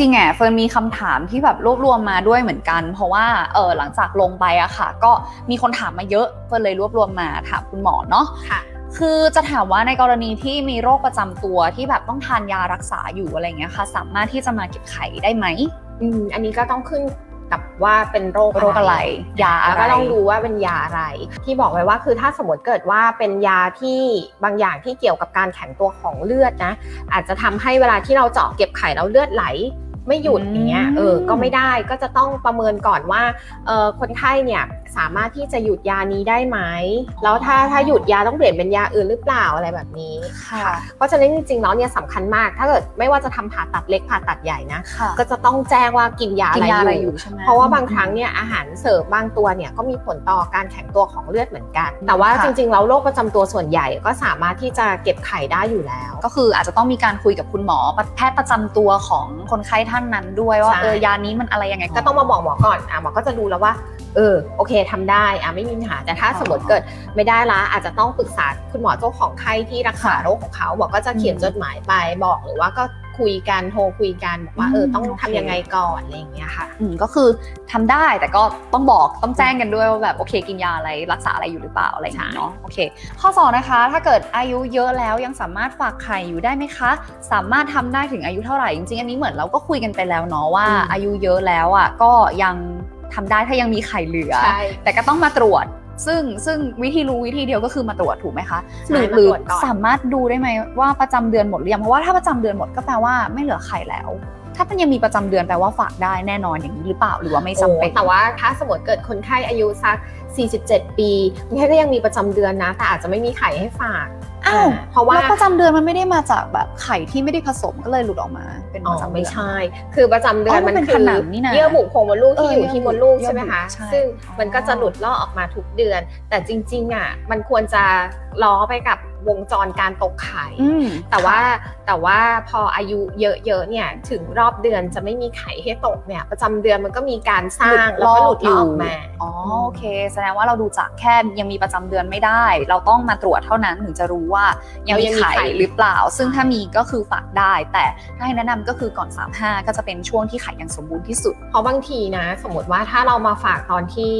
ริงๆอะเฟิร์นมีคำถามที่แบบรวบรวมมาด้วยเหมือนกัน เพราะว่าเออหลังจากลงไปอะค่ะ ก็มีคนถามมาเยอะเฟิร์นเลยรวบรวมมาถามคุณหมอเนาะค่ะคือจะถามว่าในกรณีที่มีโรคประจำตัวที่แบบต้องทานยารักษาอยู่อะไรเงี้ยค่ะ สามารถที่จะมาเก็บไข่ได้ไหมอืมอันนี้ก็ต้องขึ้นกับว่าเป็นโรคโรคอะไร ยาอะไรแล้วก็ต้องดูว่าเป็นยาอะไร ที่บอกไว้ว่าคือถ้าสมมติเกิดว่าเป็นยาที่บางอย่างที่เกี่ยวกับการแข็งตัวของเลือดนะ อาจจะทำให้เวลาที่เราเจาะเก็บไข่แล้วเลือดไหล ไม่หยุดอืมอย่างเงี้ยเออก็ไม่ได้ก็จะต้องประเมินก่อนว่าเออคนไข้เนี่ยสามารถที่จะหยุดยานี้ได้ไหม แล้วถ้าถ้าหยุดยาต้องเปลี่ยนเป็นยาอื่นหรือเปล่าอะไรแบบนี้ค่ะ เพราะฉะนั้นจริงๆแล้วเนี่ยสำคัญมาก ถ้าเกิดไม่ว่าจะทำผ่าตัดเล็กผ่าตัดใหญ่นะค่ะก็จะต้องแจ้งว่ากินยากิอะนยาอะไรไรออยู่ยู่ใช่ไหมเพราะว่าบางครั้งเนี่ยอาหารเสริมบางตัวเนี่ยก็มีผลต่อการแข็งตัวของเลือดเหมือนกัน แต่ว่าค่ะจริงๆแล้วโรคประจำตัวส่วนใหญ่ก็สามารถที่จะเก็บไข่ได้อยู่แล้ว ก็คืออาจจะต้องมีการคุยกับคุณหมอแพทย์ประจำตัวของคนไข้ท่านนั้นด้วยว่าใช่เออยานี้มันอะไรยังไงก็ต้องมาบอกหมอก่อนอะหมอก็จะดูแล้วว่าเออโอเคทำได้อะไม่มีปัญหาแต่ถ้าอ๋อสมมติเกิดไม่ได้ละอาจจะต้องปรึกษาคุณหมอเจ้าของไข้ที่รักษาค่ะโรคของเขาบอกก็จะเขียนอืมจดหมายไปบอกหรือว่าก็คุยกันโทรคุยกันบอกว่าเอออืมต้องโอทำเคยังไงก่อนอะไรอย่างเงี้ยค่ะอืมก็คือทำได้แต่ก็ต้องบอกต้องแจ้งกันด้วยว่าแบบโอเค กินยาอะไรรักษาอะไรอยู่หรือเปล่าอะไรอย่างนี้เนาะโอเคข้อสองนะคะ ถ้าเกิดอายุเยอะแล้วยังสามารถฝากไข่อยู่ได้ไหมคะ สามารถทำได้ถึงอายุเท่าไหร่จริงๆอันนี้เหมือนเราก็คุยกันไปแล้วเนาะว่าอืมอายุเยอะแล้วอะก็ยัง ทำได้ถ้ายังมีไข่เหลือใช่แต่ก็ต้องมาตรวจ ซึ่งซึ่งวิธีรู้วิธีเดียวก็คือมาตรวจถูกไหมคะใช่หรือมาหรือตรวจก่อนสามารถดูได้ไหมว่าประจำเดือนหมดหรือยังเพราะว่าถ้าประจำเดือนหมดก็แปลว่าไม่เหลือไข่แล้วถ้ามันยังมีประจำเดือนแปลว่าฝากได้แน่นอนอย่างนี้หรือเปล่าหรือว่าไม่จำเป็นโอ้แต่ว่าถ้าสมมติเกิดคนไข้อายุสัก 47 ปีคนไข้ก็ยังมีประจำเดือนนะ แต่อาจจะไม่มีไข่ให้ฝากอ้าวเพราะว่าแล้วประจำเดือนมันไม่ได้มาจากแบบไข่ที่ไม่ได้ผสมก็เลยหลุดออกมา เป็นอ๋ปอระจำเดือนไม่ใช่ คือประจำเดือนอ๋อมัมันนเป็นคืผอนังนี่นะเยื่อบุโพรงมดลูกที่เอออยู่ที่มดลูกเยื่อใช่ไหมคะ ใช่ซึ่งอ๋อมันก็จะหลุดลอกออกมาทุกเดือน แต่จริงๆอะมันควรจะล้อไปกับวงจรการตกไข่ อืมแต่ว่าแต่ว่าพออายุเยอะๆเนี่ยถึงรอบเดือนจะไม่มีไข่ให้ตกเนี่ย ประจำเดือนมันก็มีการสร้างแล้วก็หลุดลอกออกมา อ๋อโอเค แสดงว่าเราดูจากแค่ยังมีประจำเดือนไม่ได้ เราต้องมาตรวจเท่านั้นถึงจะรู้ว่ายังมีเรายังมีไข่ไข่หรือเปล่า ซึ่งถ้ามีก็คือฝากได้ แต่ถ้าให้แนะนำก็คือก่อน 35 ก็จะเป็นช่วงที่ไข่ยังสมบูรณ์ที่สุด เพราะบางทีนะ สมมติว่าถ้าเรามาฝากตอนที่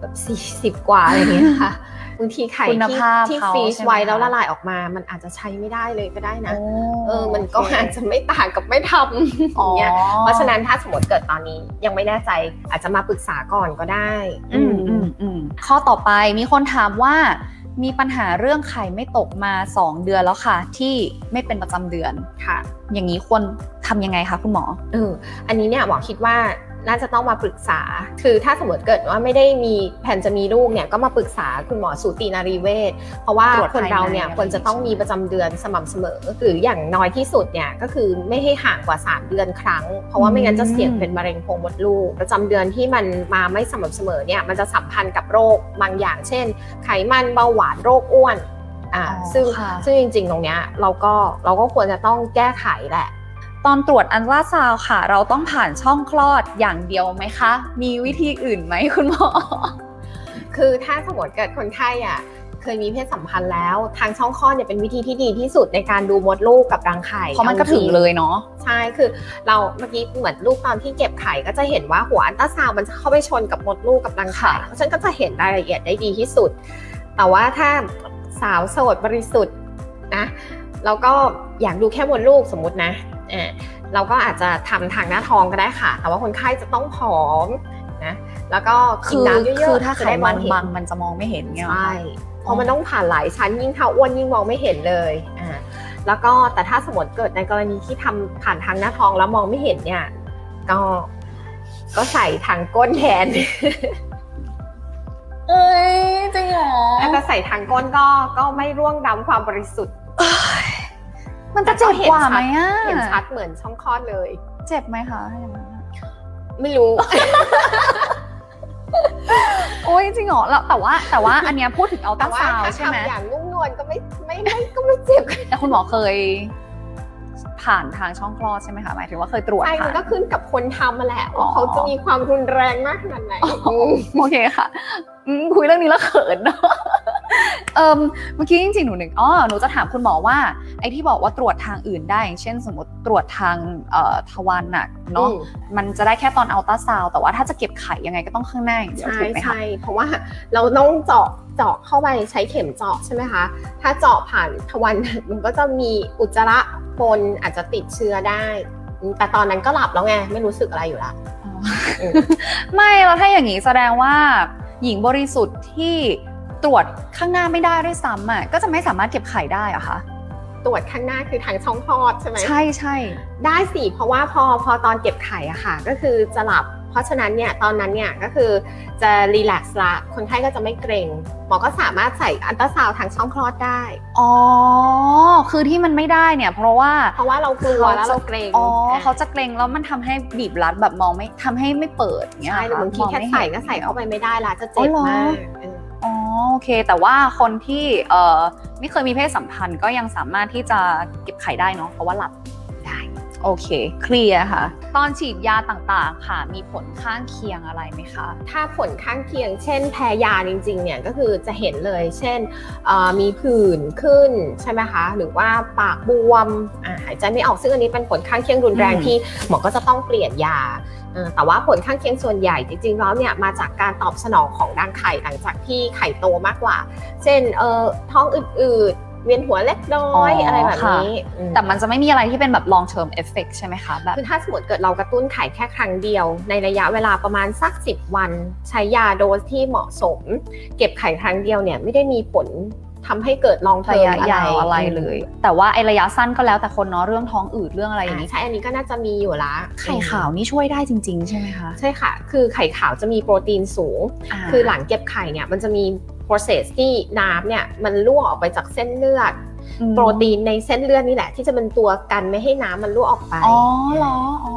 แบบสี่สิบกว่าอะไรเงี้ยค่ะ บางทีไข่คุณที่ภาพที่เขาฟรีซใช่ไหมไว้แล้วคะละลายออกมา มันอาจจะใช้ไม่ได้เลยก็ได้นะโอ้เออมันก็โเคอาจจะไม่ต่างกับไม่ทำอย่างเงี้ยเพราะฉะนั้นถ้าสมมติเกิดตอนนี้ยังไม่แน่ใจอาจจะมาปรึกษาก่อนก็ได้อืมอืมอืมข้อต่อไปมีคนถามว่ามีปัญหาเรื่องไข่ไม่ตกมา 2 เดือนแล้วค่ะ ที่ไม่เป็นประจำเดือนค่ะ อย่างนี้ควรทำยังไงคะคุณหมอเอออันนี้เนี่ยหมอคิดว่า น่าจะต้องมาปรึกษา คือถ้าสมมติเกิดว่าไม่ได้มีแผนจะมีลูกเนี่ยก็มาปรึกษาคุณหมอสูตินารีเวชเพราะว่าตรวจคนเราเนี่ยภายในควรจะต้องมีประจำเดือนสม่ำเสมอหรืออย่างน้อยที่สุดเนี่ยก็คือไม่ให้ห่างกว่า 3 เดือนครั้ง เพราะว่าไม่งั้นจะเสี่ยงเป็นมะเร็งโพรงมดลูก ประจำเดือนที่มันมาไม่สม่ำเสมอเนี่ยมันจะสัมพันธ์กับโรคบางอย่าง เช่น ไขมันเบาหวานโรคอ้วนอ่าอ๋อซึ่งค่ะซึ่งจริงๆตรงเนี้ยเราก็เราก็ควรจะต้องแก้ไขแหละ ตอนตรวจอันตราซาวด์ค่ะ เราต้องผ่านช่องคลอดอย่างเดียวไหมคะ มีวิธีอื่นไหมคุณหมอ คือถ้าสมมติเกิดคนไข้อะเคยมีเพศสัมพันธ์แล้ว ทางช่องคลอดเนี่ยเป็นวิธีที่ดีที่สุดในการดูมดลูกกับรังไข่เพราะมันก็ถึงเลยเนาะใช่คือ เราเมื่อกี้เหมือนลูกตอนที่เก็บไข่ก็จะเห็นว่าหัวอันตราซาวด์มันจะเข้าไปชนกับมดลูกกับรังไข่ค่ะเพราะฉะนั้นก็จะเห็นรายละเอียดได้ดีที่สุด แต่ว่าถ้าสาวโสดบริสุทธิ์นะเราก็อยากดูแค่มดลูกสมมตินะ เออเราก็อาจจะทำทางหน้าท้องก็ได้ค่ะ แต่ว่าคนไข้จะต้องผอมนะแล้วก็กิคืนอน้ำเยอะๆคือถ้าไขจะได้มมัอนงเห็นบางมันจะมองไม่เห็นไงใช่เพราะมันต้องผ่านหลายชั้นยิ่งเท้าอ้วนยิ่งมองไม่เห็นเลยอ่าแล้วก็แต่ถ้าสมมติเกิดในกรณีที่ทำผ่านทางหน้าท้องแล้วมองไม่เห็นเนี่ย ก็ก็ใส่ทางก้นแทน เอ้ยจริงเหรอแล้วก็ใส่ทางก้นก็ก็ไม่ร่วงดำความบริสุทธิ์ มันจะเจ็บกว่าไหมอะเห็นชัดเหมือนช่องคลอดเลย เจ็บไหมคะถ้าอย่างนั้นอะไม่รู้ โอ้ยจริงเหรอแล้วแต่ว่าแต่ว่าอันเนี้ยพูดถึงอัลตแต่ราว่าซาวถ้าใช่ไหมทำอย่างนุ่มนวลก็ไม่ไม่ไม่ก็ไม่เจ็บ แต่คุณหมอเคย ผ่านทางช่องคลอดใช่ไหมคะหมายถึงว่าเคยตรวจใช่ผ่ามันนก็ขึ้นกับคนทำมาแหละอ๋อว่าเขาจะมีความรุนแรงมากขนาดไหนอ๋อโอเคค่ะอืมคุยเรื่องนี้แล้วเขินเนาะ เอิมเมื่อกี้จริงๆ หนูนึกอ๋อหนูจะถามคุณหมอว่า ไอ้ที่บอกว่าตรวจทางอื่นได้อย่างเช่น สมมติตรวจทางเอ่อทวารหนักเนาะ อืม มันจะได้แค่ตอนอัลตราซาวด์แต่ว่าถ้าจะเก็บไข่ยังไงก็ต้องข้างหน้าอย่างเดียวใช่ถูกไหมคะ ใช่เพราะว่าเราต้องเจาะเจาะเข้าไปใช้เข็มเจาะใช่ไหมคะ ถ้าเจาะผ่านทวารหนักมันก็จะมีอุจจาระปนอาจจะติดเชื้อได้อืมแต่ตอนนั้นก็หลับแล้วไงไม่รู้สึกอะไรอยู่ละ อ๋ออืมไม่แล้วถ้าอย่างนี้แสดงว่าหญิงบริสุทธิ์ที่ ตรวจข้างหน้าไม่ได้ด้วยซ้ำอะก็จะไม่สามารถเก็บไข่ได้เหรอะคะตรวจข้างหน้าคือทางช่องคลอดใช่ไหมใช่ใช่ได้สิเพราะว่าพอพอตอนเก็บไข่อะค่ะ ก็คือจะหลับ เพราะฉะนั้นเนี่ยตอนนั้นเนี่ยก็คือจะรีแลกซ์ละคนไข้ก็จะไม่เกรงหมอก็สามารถใส่อันตราซาวด์ทางช่องคลอดได้ อ๋อ คือที่มันไม่ได้เนี่ย เพราะว่า เพราะว่าเรากลัวแล้วเราเกรง อ๋อ เขาจะเกรงแล้วมันทำให้บีบรัดแบบมองไม่ทำให้ไม่เปิดอย่างเงี้ยใช่เหรแต่อบางทีมองแค่ไม่ใส่ห็นก็ใส่เข้าไปไม่ได้ละจะเจ็บอ๋อเหรอมากเอออ๋อ โอเค แต่ว่าคนที่เอ่อไม่เคยมีเพศสัมพันธ์ก็ยังสามารถที่จะเก็บไข่ได้เนาะเพราะว่าหลับ โอเค เคลียร์ค่ะ ตอนฉีดยาต่างๆ ค่ะ มีผลข้างเคียงอะไรไหมคะ ถ้าผลข้างเคียง เช่น แพ้ยาจริงๆ เนี่ยก็คือจะเห็นเลย เช่นเอ่อมีผื่นขึ้นใช่ไหมคะ หรือว่าปากบวมอ่าหายใจไม่ออกซึ่งอันนี้เป็นผลข้างเคียงรุนแรงอืมที่หมอก็จะต้องเปลี่ยนยาเออแต่ว่าผลข้างเคียงส่วนใหญ่จริงๆแล้วเนี่ยมาจากการตอบสนองของรังไข่หลังจากที่ไข่โตมากกว่า เช่นเอ่อท้องอืดๆ เวียนหัวเล็กน้อยอะไรแบบนี้อืมแต่มันจะไม่มีอะไรที่เป็นแบบ long term effect ใช่ไหมคะแบบ คือถ้าสมมติเกิดเรากระตุ้นไข่แค่ครั้งเดียว ในระยะเวลาประมาณสัก 10 วัน ใช้ยาโดสที่เหมาะสม เก็บไข่ครั้งเดียวเนี่ยไม่ได้มีผลทำให้เกิดลองเทอระมยะยาวอะไรเลย แต่ว่าไอระยะสั้นก็แล้วแต่คนเนาะเรื่องท้องอืดเรื่องอะไรอย่างอ่านี้ ใช่อันนี้ก็น่าจะมีอยู่ละไข่ขาวนี่ช่วยได้จริง ๆ ใช่ไหมคะใช่ค่ะ คือไข่ขาวจะมีโปรตีนสูงาคือหลังเก็บไข่เนี่ยมันจะมี process ที่น้ำเนี่ยมันรั่วออกไปจากเส้นเลือดอืมโปรตีนในเส้นเลือดนี่แหละ ที่จะเป็นตัวกันไม่ให้น้ำมันรั่วออกไปอ๋อเหรออ๋อ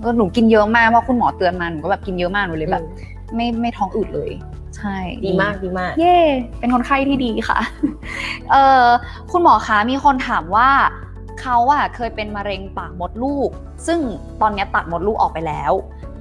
เออหนูกินเยอะมากเพราะคุณหมอเตือนมาหนูก็แบบกินเยอะมากหนูเลยแบบ ไม่ไม่ท้องอืดเลย ใช่ดีมากดีมาก เย่เป็นคนไข้ที่ดีค่ะเออคุณหมอคะมีคนถามว่าเขาอะเคยเป็นมะเร็งปากมดลูก ซึ่งตอนเนี้ยตัดมดลูกออกไปแล้ว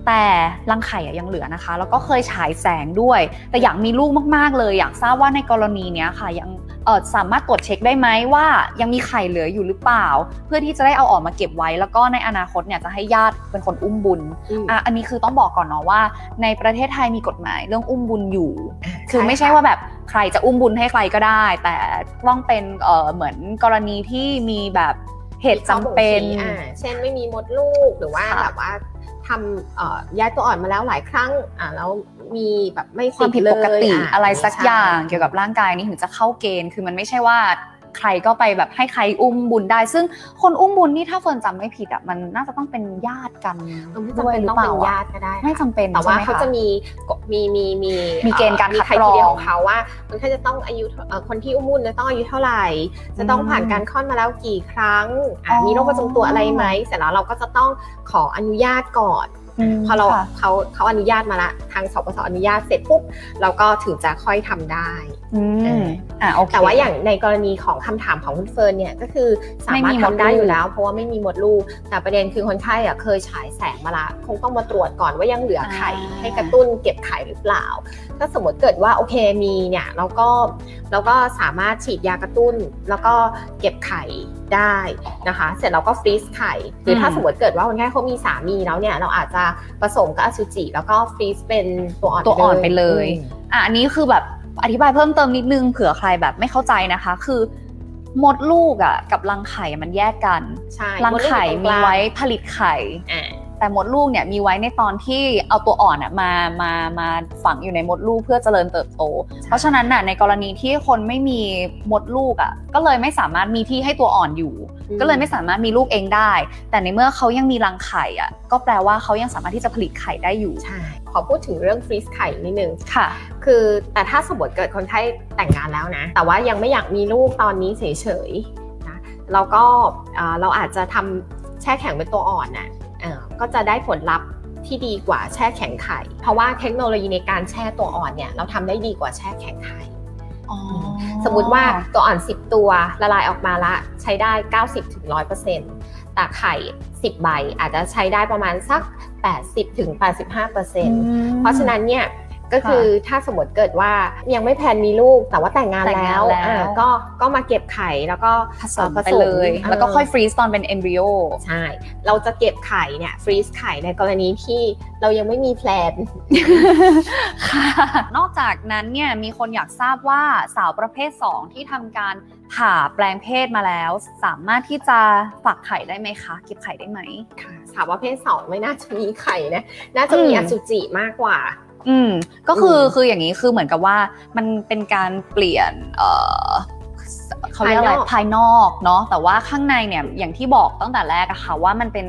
แต่รังไข่อะยังเหลือนะคะ แล้วก็เคยฉายแสงด้วย แต่อยากมีลูกมากๆเลย อยากทราบว่าในกรณีเนี้ยค่ะยังเออสามารถตรวจเช็คได้ไหมว่ายังมีไข่เหลืออยู่หรือเปล่า เพื่อที่จะได้เอาออกมาเก็บไว้ แล้วก็ในอนาคตเนี่ยจะให้ญาติเป็นคนอุ้มบุญอืมอะอันนี้คือต้องบอกก่อนเนาะว่า ในประเทศไทยมีกฎหมายเรื่องอุ้มบุญอยู่ คือไม่ใช่ว่าแบบใครจะอุ้มบุญให้ใครก็ได้ แต่ต้องเป็นเออเหมือนกรณีที่มีแบบเหตุจำเป็นมีข้อบ่งชี้อ่าเช่นไม่มีมดลูกหรือว่าค่ะแบบว่า ทำเอ่อย้ายตัวอ่อนมาแล้วหลายครั้งอ่าแล้วมีแบบไม่ความผิดเลยปกติาอะไรสักใช่อย่างเกี่ยวกับร่างกายนี้ถึงจะเข้าเกณฑ์คือมันไม่ใช่ว่า ใครก็ไปแบบให้ใครอุ้มบุญได้ ซึ่งคนอุ้มบุญนี่ถ้าเฟิร์นจำไม่ผิดอะมันน่าจะต้องเป็นญาติกันเออไม่ด้จำวยเป็นหรือต้องเปเป็ล่านญาอะติก็ได้ไม่จำเป็นแต่ว่าใช่ไหมเขาคะจะมีมีมีมีมีเกณฑ์การมีคัดใครกรองทีเดียวของเขาว่าคนไข้จะต้องอายุเอ่อคนที่อุ้มบุญจะต้องอายุเท่าไหร่ จะต้องผ่านการคลอดมาแล้วกี่ครั้งอะอ๋อมีโรคประจำตัวอะไรไหมเสร็จแล้วเราก็จะต้องขออนุญาตก่อน มพอเราค่ะ เขาเขาอนุญาตมาละทางสปสอนุญาตเสร็จปุ๊บเราก็ถึงจะค่อยทำได้ อืเอมออะโอเค แต่ว่าอย่างในกรณีของคำถามของคุณเฟิร์นเนี่ยก็คือสามารถไม่มีมดทำได้ลูก อยู่แล้ว เพราะว่าไม่มีมดลูก แต่ประเด็นคือคนไข้อะเคยฉายแสงมาละ คงต้องมาตรวจก่อนว่ายังเหลือไข่อ่าให้กระตุ้นเก็บไข่หรือเปล่า ถ้าสมมติเกิดว่าโอเคมีเนี่ยเราก็เราก็สามารถฉีดยากระตุ้น แล้วก็เก็บไข่ได้นะคะ เสร็จเราก็ฟรีซไข่หรือถ้าอืมสมมติเกิดว่าคนไข้เขามีสามีแล้วเนี่ยเราอาจจะผสมกับอสุจิแล้วก็ฟรีซเป็นตัวอ่อนตัวอ่อนไปเลยอืมอะอันนี้คือแบบอธิบายเพิ่มเติมนิดนึงเผื่อใครแบบไม่เข้าใจนะคะ คือมดลูกอะกับรังไข่มันแยกกันใช่รังไข่ดลูกอยู่ตรมีกลางไว้ผลิตไข่อ่า แต่มดลูกเนี่ยมีไว้ในตอนที่เอาตัวอ่อนอะมามามาฝังอยู่ในมดลูกเพื่อเจริญเติบโต เพราะฉะนั้นน่ะในกรณีที่คนไม่มีมดลูกอะก็เลยไม่สามารถมีที่ให้ตัวอ่อนอยู่อืมก็เลยไม่สามารถมีลูกเองได้ แต่ในเมื่อเขายังมีรังไข่อะก็แปลว่าเขายังสามารถที่จะผลิตไข่ได้อยู่ใช่ขอพูดถึงเรื่องฟรีซไข่นิดนึงค่ะ คือแต่ถ้าสมมติเกิดคนไข้แต่งงานแล้วนะ แต่ว่ายังไม่อยากมีลูกตอนนี้เฉยๆนะเราก็เอ่อเราอาจจะทำแช่แข็งเป็นตัวอ่อนน่ะเอ่อ ก็จะได้ผลลัพธ์ที่ดีกว่าแช่แข็งไข่ เพราะว่าเทคโนโลยีในการแช่ตัวอ่อนเนี่ยเราทำได้ดีกว่าแช่แข็งไข่สมมุติว่าตัวอ่อน 10 ตัวละลายออกมาละใช้ได้ 90-100%แต่ไข่ 10 ใบอาจจะใช้ได้ประมาณสัก 80-85%เพราะฉะนั้นเนี่ย ก็คือถ้าสมมติเกิดว่ายังไม่แพลนมีลูกแต่ว่าแต่งงานแต่งแล้งานวแล้วอ่าก็ก็มาเก็บไข่แล้วก็ผสมเอ่อไปเลยผสมแล้วก็ค่อยเฟรีซตอนเป็นเอมบริโอใช่ เราจะเก็บไข่เนี่ยฟรีซไข่ในกรณีที่เรายังไม่มีแพลนค่ะนอกจากนั้นเนี่ยมีคนอยากทราบว่าสาวประเภท 2 ที่ทำการผ่าแปลงเพศมาแล้ว สามารถที่จะฝักไข่ได้ไหมคะเก็บไข่ได้ไหมค่ะสาวประเภทสองไม่น่าจะมีไข่นะน่าจะมีอืมอสุจิมากกว่า อืมก็คืออมคืออย่างนี้คือเหมือนกับว่ามันเป็นการเปลี่ยนเอ่อเขาเรียกอะไรภายนอกภายนอกเนาะแต่ว่าข้างในเนี่ยอย่างที่บอกตั้งแต่แรกอะค่ะว่ามันเป็น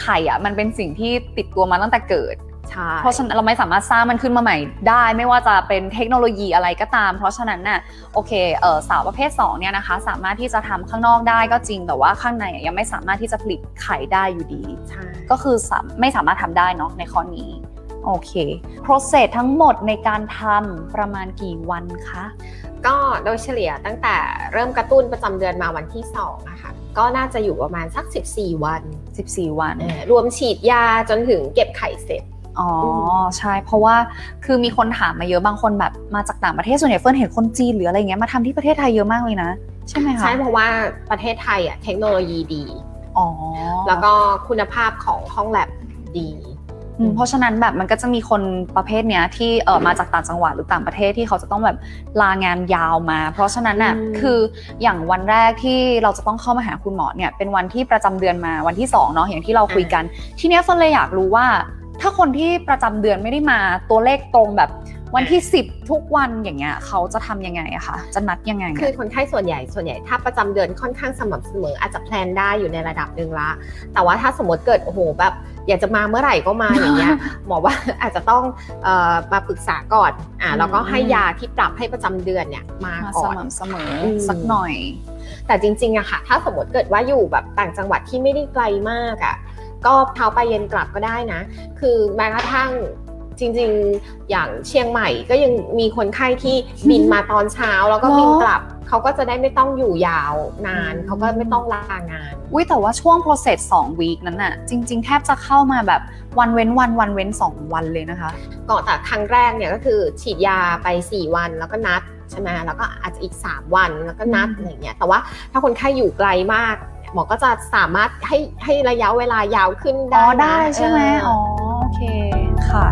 ไข่อะมันเป็นสิ่งที่ติดตัวมาตั้งแต่เกิดใช่เพราะฉะนั้นเราไม่สามารถสร้างมันขึ้นมาใหม่ได้ ไม่ว่าจะเป็นเทคโนโลยีอะไรก็ตาม เพราะฉะนั้นน่ะโอเคเออสาวประเภท2เนี่ยนะคะสามารถที่จะทำข้างนอกได้ก็จริง แต่ว่าข้างในอะยังไม่สามารถที่จะผลิตไข่ได้อยู่ดีใช่ก็คือสามไม่สามารถทำได้เนาะในข้อนี้ โอเค process ทั้งหมดในการทำประมาณกี่วันคะ ก็โดยเฉลี่ยตั้งแต่เริ่มกระตุ้นประจำเดือนมาวันที่2นะคะก็น่าจะอยู่ประมาณสัก 14 วัน 14 วันเอ่อรวมฉีดยาจนถึงเก็บไข่เสร็จอ๋ออืใช่เพราะว่าคือมีคนถามมาเยอะบางคนแบบมาจากต่างประเทศส่วนใหญ่เฟิร์นเห็นคนจีนหรืออะไรเงี้ยมาทำที่ประเทศไทยเยอะมากเลยนะ ใช่ไหมคะใช่เพราะว่าประเทศไทยอะเทคโนโลยีดีอ๋อแล้วก็คุณภาพของห้องแลบดีอืม เพราะฉะนั้นแบบมันก็จะมีคนประเภทเนี้ยที่เออมาจากต่างจังหวัดหรือต่างประเทศที่เขาจะต้องแบบลางานยาวมา เพราะฉะนั้นน่ะอืมคืออย่างวันแรกที่เราจะต้องเข้ามาหาคุณหมอเนี่ยเป็นวันที่ประจำเดือนมาวันที่สองเนาะอย่างที่เราคุยกัน ทีเนี้ยเฟิร์นเลยอยากรู้ว่า ถ้าคนที่ประจำเดือนไม่ได้มาตัวเลขตรงแบบ วันที่ 10 ทุกวันอย่างเงี้ยเขาจะทำยังไงอะคะจะนัดยังไงอะคือคนไข้ส่วนใหญ่ส่วนใหญ่ถ้าประจำเดือนค่อนข้างสม่ำเสมออาจจะแพลนได้อยู่ในระดับหนึ่งละ แต่ว่าถ้าสมมติเกิดโอ้โหแบบอยากจะมาเมื่อไหร่ก็มาอย่างเงี้ยหมอว่าอาจจะต้องเออมาปรึกษาก่อนอ่าแล้วก็ให้ยาที่ปรับให้ประจำเดือนเนี่ยมามาก่สอนม่ำเสมออืมสักหน่อย แต่จริงๆอะค่ะ ถ้าสมมติเกิดว่าอยู่แบบต่างจังหวัดที่ไม่ได้ไกลมากอะก็เท้าไปเย็นกลับก็ได้นะ คือแม้กระทั่ง จริงๆ อย่างเชียงใหม่ก็ยังมีคนไข้ที่บินมาตอนเช้าแล้วก็เหรอบินกลับเขาก็จะได้ไม่ต้องอยู่ยาวนานอืมเขาก็ไม่ต้องลางาน อุ้ยแต่ว่าช่วง process 2 week นั้นน่ะ จริง ๆ แทบจะเข้ามาแบบวันเว้นวันวันเว้น 2 วันเลยนะคะก่อนแต่ครั้งแรกเนี่ยก็คือฉีดยาไป 4 วันแล้วก็นัดใช่ไหมแล้วก็อาจจะอีก 3 วันแล้วก็นัดอืมอะไรอย่างเงี้ยแต่ว่าถ้าคนไข้อยู่ไกลมากหมอก็จะสามารถให้ให้ระยะเวลายาวขึ้นอ๋ได้อนะได้ใช่ไหมเออออ๋อโอเค ค่ะ